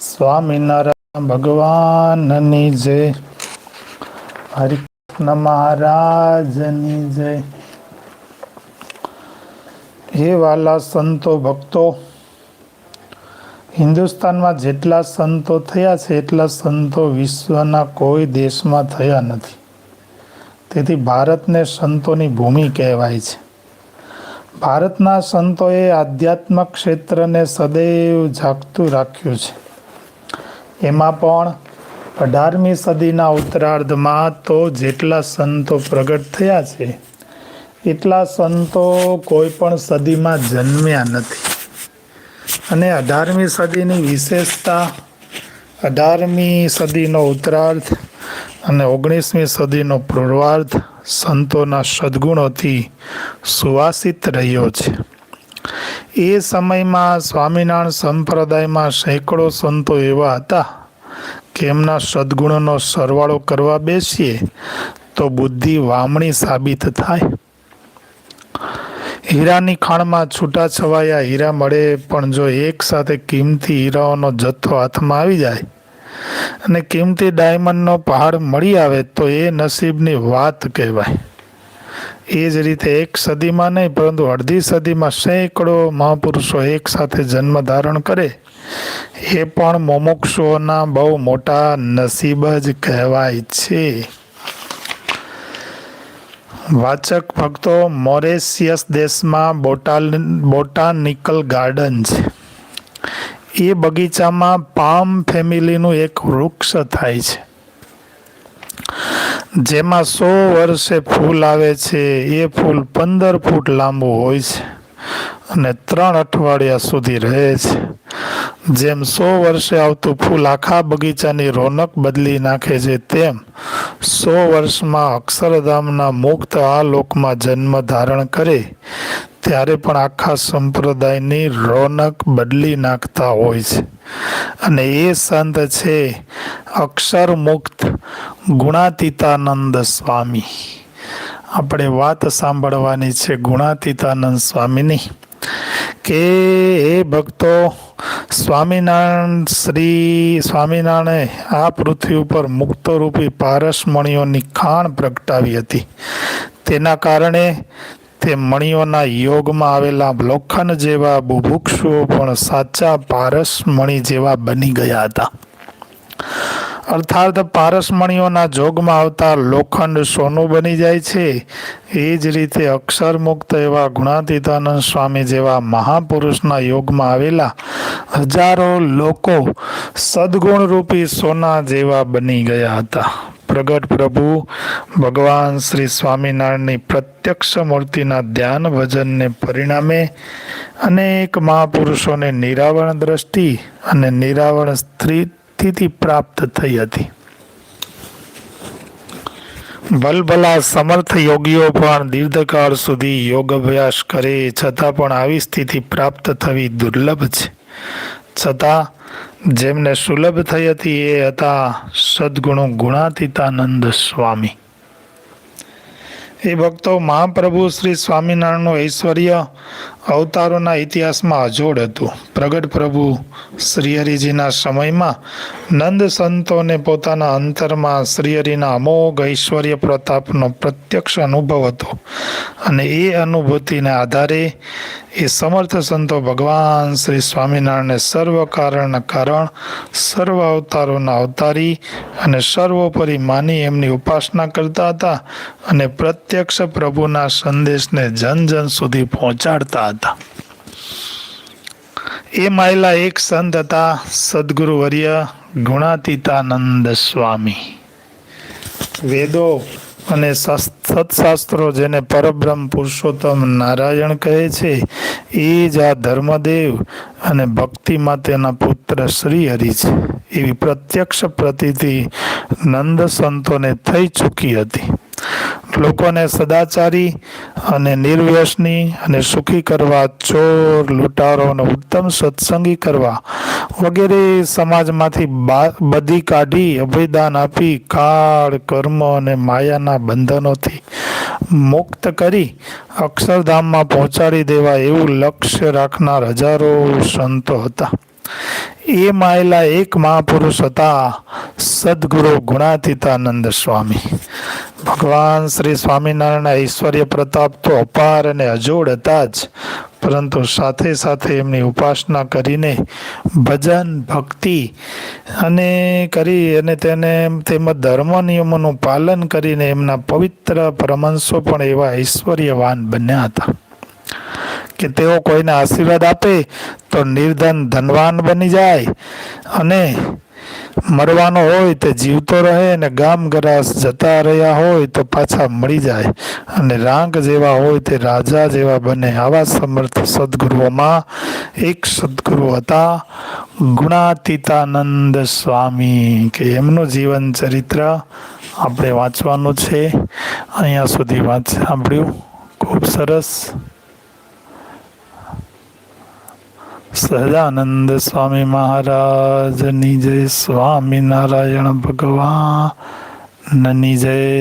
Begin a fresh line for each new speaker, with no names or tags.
સ્વામિનારાયણ ભગવાનની જય. હરિકૃષ્ણ મહારાજની જય. હે વાલા સંતો ભક્તો, હિન્દુસ્તાનમાં જેટલા સંતો થયા છે, એટલા સંતો વિશ્વના કોઈ દેશમાં થયા નથી. તેથી ભારતને સંતોની ભૂમિ કહેવાય છે. ભારતના સંતોએ આધ્યાત્મક ક્ષેત્રને સદૈવ જાગતું રાખ્યું છે. એમાં પણ અઢારમી સદીના ઉત્તરાર્ધમાં તો જેટલા સંતો પ્રગટ થયા છે, એટલા સંતો કોઈ પણ સદીમાં જન્મ્યા નથી. અને અઢારમી સદીની વિશેષતા, અઢારમી સદીનો ઉત્તરાર્ધ અને ઓગણીસમી સદીનો પૂર્વાર્ધ સંતોના સદગુણોથી સુવાસિત રહ્યો છે. એ સમયમાં સ્વામિનારાયણ સંપ્રદાયમાં સેંકડો સંતો એવા હતા કે એમના સદ્ગુણોનો સરવાળો કરવા બેસીએ તો બુદ્ધિ વામણી સાબિત થાય. હીરાની ખાણમાં છૂટા છવાયા હીરા મળે પણ જો એક સાથે કિંમતી હીરાઓનો જથ્થો હાથમાં આવી જાય અને કિંમતી ડાયમંડનો પહાડ મળી આવે તો એ નસીબની વાત કહેવાય. એ જ રીતે એક સદીમાં નહીં, પરંતુ અડધી સદીમાં સેંકડો મહાપુરુષો એક સાથે જન્મ ધારણ કરે. એ પણ મોમોક્ષોના બહુ મોટા નસીબ જ કહેવાય છે. વાચક ભક્તો મોરેશિયસ દેશમાં બોટાલ, બોટાનિકલ ગાર્ડન છે એ બગીચામાં પામ ફેમિલીનું એક વૃક્ષ થાય છે. જેમાં સો વર્ષે ફૂલ આવે છે. એ ફૂલ પંદર ફૂટ લાંબુ હોય છે અને ત્રણ અઠવાડિયા સુધી રહે છે. જેમ સો વર્ષે આવતું ફૂલ આખા બગીચાની રોનક બદલી નાખે છે, તેમ સો વર્ષમાં અક્ષરધામના મુક્ત આ લોકમાં જન્મ ધારણ કરે ત્યારે પણ આખા સંપ્રદાયની રોનક બદલી નાખતા હોય છે. અને એ સંત છે અક્ષર મુક્ત ગુણાતીતાનંદ સ્વામી. આપણે વાત સાંભળવાની છે ગુણાતીતાનંદ સ્વામીની. કે એ ભક્તો સ્વામિનારાયણ શ્રી સ્વામિનારાયણે આ પૃથ્વી ઉપર મુક્તરૂપી પારસમણીઓની ખાણ પ્રગટાવી હતી. તેના કારણે તે મણીઓના યોગમાં આવેલા લોખંડ જેવા બુભુક્ષુઓ પણ સાચા પારસમણી જેવા બની ગયા હતા. અર્થાત પારસમણીઓના જોગમાં આવતા લોખંડ સોનું બની જાય છે. એ જ રીતે અક્ષર મુક્ત એવા ગુણાતીતાનંદ સ્વામી જેવા મહાપુરુષના યોગમાં આવેલા હજારો લોકો સદગુણરૂપી સોના જેવા બની ગયા હતા. પ્રગટ પ્રભુ, ભગવાન શ્રી સ્વામિનારાયણની પ્રત્યક્ષ મૂર્તિના ધ્યાન ભજનને પરિણામે અનેક મહાપુરુષોને નિરાવરણ દ્રષ્ટિ અને નિરાવરણ સ્ત્રી સ્થિતિ પ્રાપ્ત થઈ હતી. ભલભલા સમર્થ યોગીઓ પણ દીર્ઘકાળ સુધી યોગ અભ્યાસ કરે, છતાં પણ આવી સ્થિતિ પ્રાપ્ત થવી દુર્લભ છે. છતાં, જેમને સુલભ થઈ હતી એ હતા સદગુણો ગુણાતીતાનંદ સ્વામી. એ ભક્તો મહાપ્રભુ શ્રી સ્વામિનારાયણનું ઐશ્વર્ય અવતારોના ઇતિહાસમાં અજોડ હતું. પ્રગટ પ્રભુ શ્રીહરિજીના સમયમાં નંદ સંતોને પોતાના અંતરમાં શ્રીહરિના અમોઘ ઐશ્વર્ય પ્રતાપનો પ્રત્યક્ષ અનુભવ હતો અને એ અનુભૂતિને આધારે એ સમર્થ સંતો ભગવાન શ્રી સ્વામિનારાયણને સર્વ કારણના કારણ, સર્વ અવતારોના અવતારી અને સર્વોપરી માની એમની ઉપાસના કરતા હતા અને પ્રત્યક્ષ પ્રભુના સંદેશને જન જન સુધી પહોંચાડતા હતા. એ માયલા એક સંત હતા સદગુરુ વર્ય ગુણાતીતાનંદ સ્વામી. વેદો અને સત્શાસ્ત્રો જેને પરબ્રહ્મ પુરુષોત્તમ નારાયણ કહે છે, એ જ આ ધર્મદેવ અને ભક્તિ તેના પુત્ર શ્રી હરિ છે. એવી પ્રત્યક્ષ પ્રતિથી નંદ સંતોને થઈ ચૂકી હતી. લોકોને સદાચારી અને નિર્વ્યસની અને સુખી કરવા ચોર, લૂંટારો અને ઉત્તમ સત્સંગી કરવા વગેરે સમાજમાંથી બધી કાઢી અભિદાન આપી કાળ, કર્મ અને માયાના બંધનોથી મુક્ત કરી અક્ષરધામમાં પહોંચાડી દેવા એવું લક્ષ્ય રાખનાર હજારો સંતો હતા. એ માયેલા એક મહાપુરુષ હતા, સદગુરુ ગુણાતીતાનંદ સ્વામી. ભગવાન શ્રી સ્વામિનારાયણના ઐશ્વર્ય પ્રતાપ તો અપાર અને અજોડ હતા જ. પરંતુ સાથે સાથે એમની ઉપાસના કરીને ભજન, ભક્તિ અને કરી અને તેને તેમજ ધર્મ નિયમોનું પાલન કરીને એમના પવિત્ર પરમંશો પણ એવા ઐશ્વર્યવાન બન્યા હતા. કે તેઓ કોઈને આશીર્વાદ આપે તો નિર્ધન ધનવાન બની જાય અને મરવાનો હોય તે જીવતો રહે અને ગામ ગરાસ જતા રહ્યા હોય તો પાછા મળી જાય. અને રાંગ જેવા હોય તે રાજા જેવા બને. આવા સમર્થ સદગુરુઓમાં એક સદગુરુ હતા ગુણાતીતાનંદ સ્વામી, કે એમનું જીવન ચરિત્ર આપણે વાંચવાનું છે. અહીંયા સુધી વાંચ સાંભળ્યું. ખૂબ સરસ. સહજાનંદ સ્વામી મહારાજની જય સ્વામિનારાયણ ભગવાનની જય.